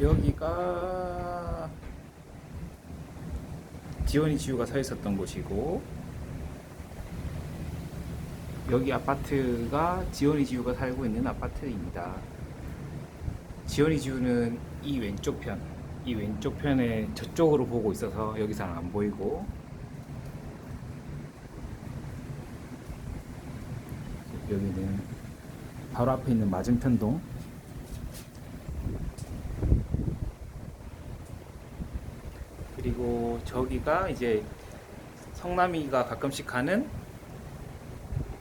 여기가 지원이 지우가 서 있었던 곳이고 여기 아파트가 지원이 지우가 살고 있는 아파트입니다. 지원이 지우는 이 왼쪽 편, 이 왼쪽 편에 저쪽으로 보고 있어서 여기서는 안 보이고 여기는 바로 앞에 있는 맞은편 동 그리고 저기가 이제 성남이가 가끔씩 가는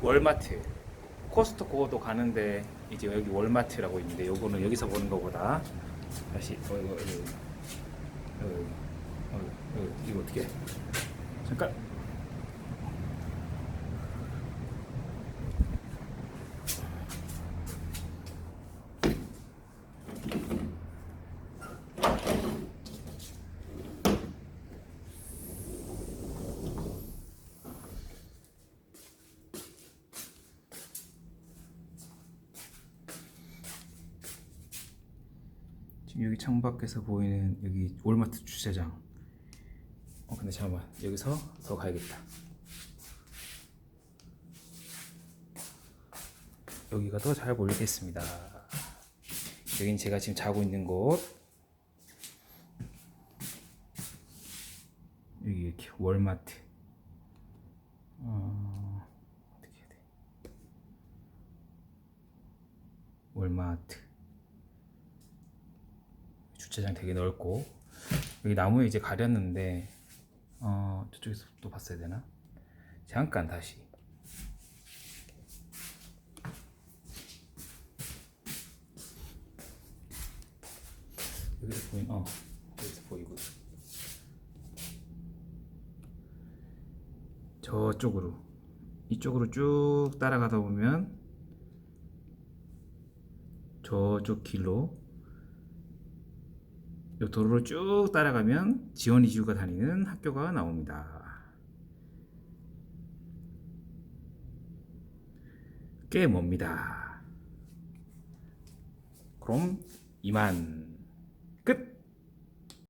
월마트 코스트코도 가는데 이제 여기 월마트라고 있는데 요거는 여기서 보는 거보다 다시 어 이거 이거 어, 이거 어떻게 해? 잠깐 여기 창밖에서 보이는 여기 월마트 주차장. 어 근데 잠깐만 여기서 더 가야겠다. 여기가 더 잘 보이겠습니다. 여긴 제가 지금 자고 있는 곳. 여기 이렇게 월마트. 어, 어떻게 해야 돼? 월마트. 주차장 되게 넓고 여기 나무에 이제 가렸는데 어 저쪽에서 또 봤어야 되나? 잠깐 다시. 여기서 보인 어 여기서 보이고. 저쪽으로. 이쪽으로 쭉 따라가다 보면 저쪽 길로 이 도로를 쭉 따라가면 지원 이주가 다니는 학교가 나옵니다. 꽤 멉니다. 그럼 이만